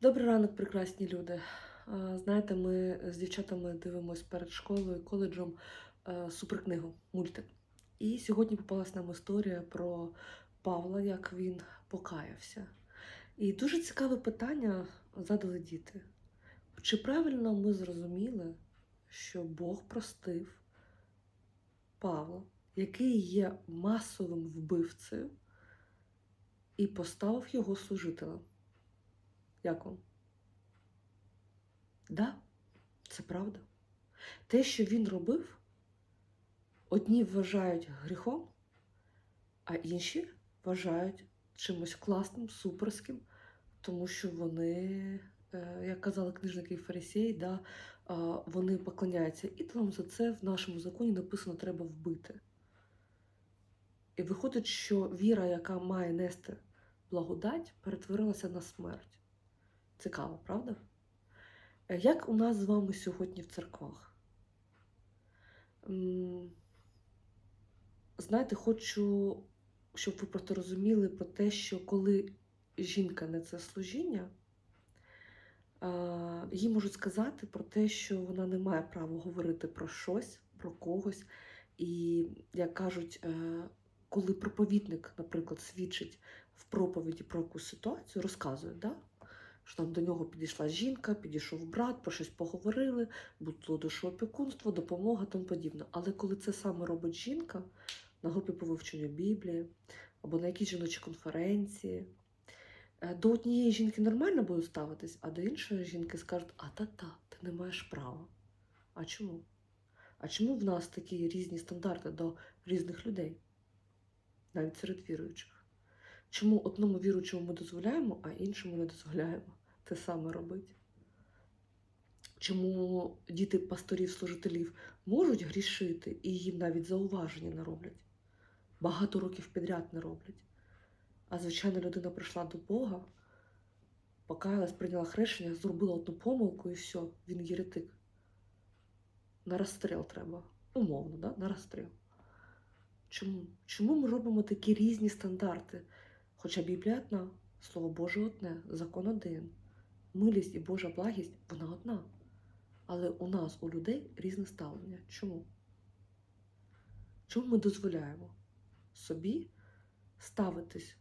Добрий ранок, прекрасні люди. Знаєте, ми з дівчатами дивимося перед школою коледжем е, суперкнигу, мультик. І сьогодні попалась нам історія про Павла, як він покаявся. І дуже цікаве питання задали діти. Чи правильно ми зрозуміли, що Бог простив Павла, який є масовим вбивцею, і поставив його служителем? Як вам? Да, це правда. Те, що він робив, одні вважають гріхом, а інші вважають чимось класним, суперським, тому що вони, е, як казали книжники і фарисеї, да, вони поклоняються ідолам, за це в нашому законі написано треба вбити. І виходить, що віра, яка має нести благодать, перетворилася на смерть. Цікаво, правда? Е, Як у нас з вами сьогодні в церквах? Знаєте, хочу, щоб ви просто розуміли про те, що коли жінка несе служіння, їй можуть сказати про те, що вона не має права говорити про щось, про когось. І, як кажуть, е, коли проповідник, наприклад, свідчить в проповіді про якусь ситуацію, розказує, да? Що там до нього підійшла жінка, підійшов брат, про щось поговорили, було душоопікунство, допомога тому подібне. Але коли це саме робить жінка на групі по вивченню Біблії або на якійсь жіночій конференції, е, до однієї жінки нормально буде ставитись, а до іншої жінки скажуть, а та-та, ти не маєш права. А чому? А чому в нас такі різні стандарти до різних людей, навіть серед віруючих? Чому одному віруючому ми дозволяємо, а іншому не дозволяємо те саме робити? Чому діти пасторів, служителів можуть грішити і їм навіть зауваження не роблять? Багато років підряд не роблять. А звичайно, людина прийшла до Бога, покаялась, прийняла хрещення, зробила одну помилку і все, він єретик. На розстріл треба. Умовно, да? на розстріл. Чому? Чому ми робимо такі різні стандарти? Хоча Біблія одна, Слово Боже одне, закон один. Милість і Божа благість вона одна. Але у нас, у людей, різне ставлення. Чому? Чому ми дозволяємо собі ставитись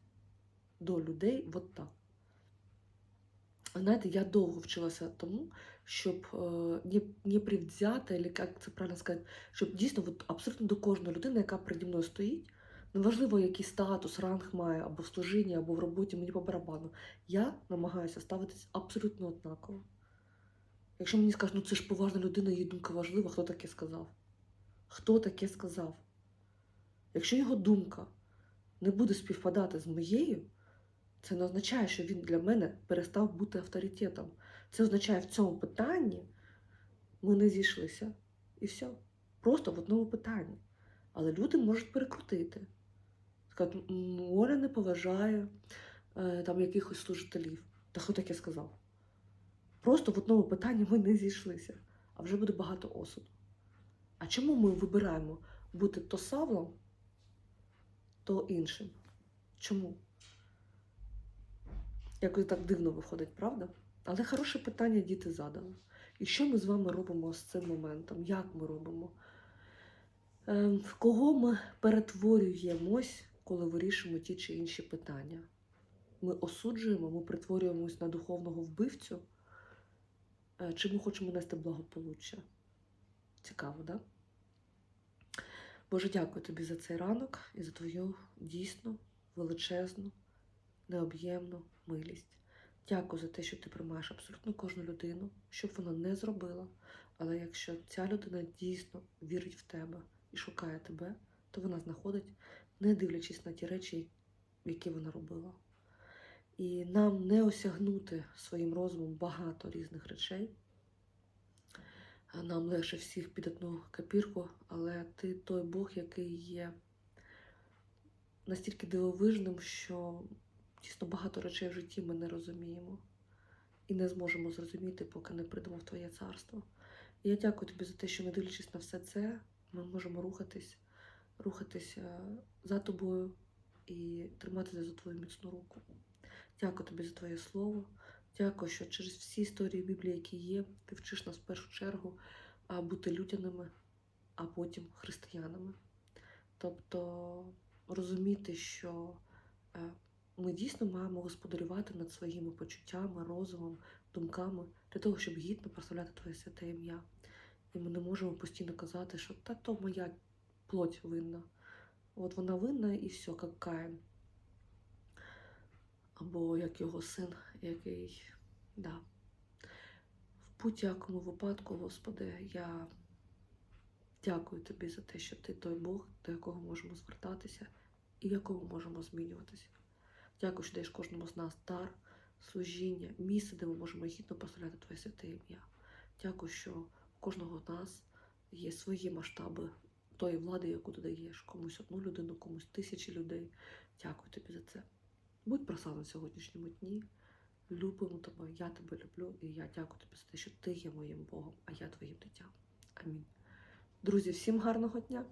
до людей от так? Знаєте, я довго вчилася тому, щоб е, не, не привзяти, як це правильно сказати, щоб дійсно от, абсолютно до кожної людини, яка переді мною стоїть, неважливо, який статус, ранг має, або в служінні, або в роботі, мені по барабану. Я намагаюся ставитись абсолютно однаково. Якщо мені скажуть, ну це ж поважна людина, її думка важлива, хто таке сказав? Хто таке сказав? Якщо його думка не буде співпадати з моєю, це не означає, що він для мене перестав бути авторитетом. Це означає, в цьому питанні ми не зійшлися. І все. Просто в одному питанні. Але люди можуть перекрутити. Сказати, «М, Оля не поважає е, там якихось служителів. Та хто таке сказав? Просто в одному питанні ми не зійшлися, а вже буде багато осуду. А чому ми вибираємо бути то Савлом, то іншим? Чому? Якось так дивно виходить, правда? Але хороше питання діти задали. І що ми з вами робимо з цим моментом? Як ми робимо? Ем, В кого ми перетворюємось, коли вирішуємо ті чи інші питання? Ми осуджуємо, ми перетворюємось на духовного вбивцю, Е, чи ми хочемо нести благополуччя? Цікаво, да? Боже, дякую тобі за цей ранок і за твою дійсну, величезну, необ'ємну милість. Дякую за те, що ти приймаєш абсолютно кожну людину, щоб вона не зробила. Але якщо ця людина дійсно вірить в тебе і шукає тебе, то вона знаходить, не дивлячись на ті речі, які вона робила. І нам не осягнути своїм розумом багато різних речей. Нам легше всіх під одну копірку, але ти той Бог, який є настільки дивовижним, що дійсно багато речей в житті ми не розуміємо і не зможемо зрозуміти, поки не прийдемо в Твоє царство. І я дякую тобі за те, що не дивлячись на все це, ми можемо рухатись, рухатися за тобою і триматися за твою міцну руку. Дякую тобі за твоє слово. Дякую, що через всі історії Біблії, які є, ти вчиш нас в першу чергу бути людяними, а потім християнами. Тобто розуміти, що е, ми дійсно маємо господарювати над своїми почуттями, розумом, думками для того, щоб гідно прославляти Твоє святе ім'я. І ми не можемо постійно казати, що та то моя плоть винна. От вона винна і все, як Каїн. Або як його син, який. Да. В будь-якому випадку, Господи, я дякую Тобі за те, що Ти той Бог, до якого можемо звертатися і в якому можемо змінюватися. Дякую, що даєш кожному з нас дар, служіння, місце, де ми можемо гідно прославляти Твоє святе ім'я. Дякую, що у кожного з нас є свої масштаби тої влади, яку ти даєш. Комусь одну людину, комусь тисячі людей. Дякую тобі за це. Будь проса на сьогоднішньому дні. Любимо тебе, я тебе люблю, і я дякую тобі за те, що ти є моїм Богом, а я твоїм дитям. Амінь. Друзі, всім гарного дня!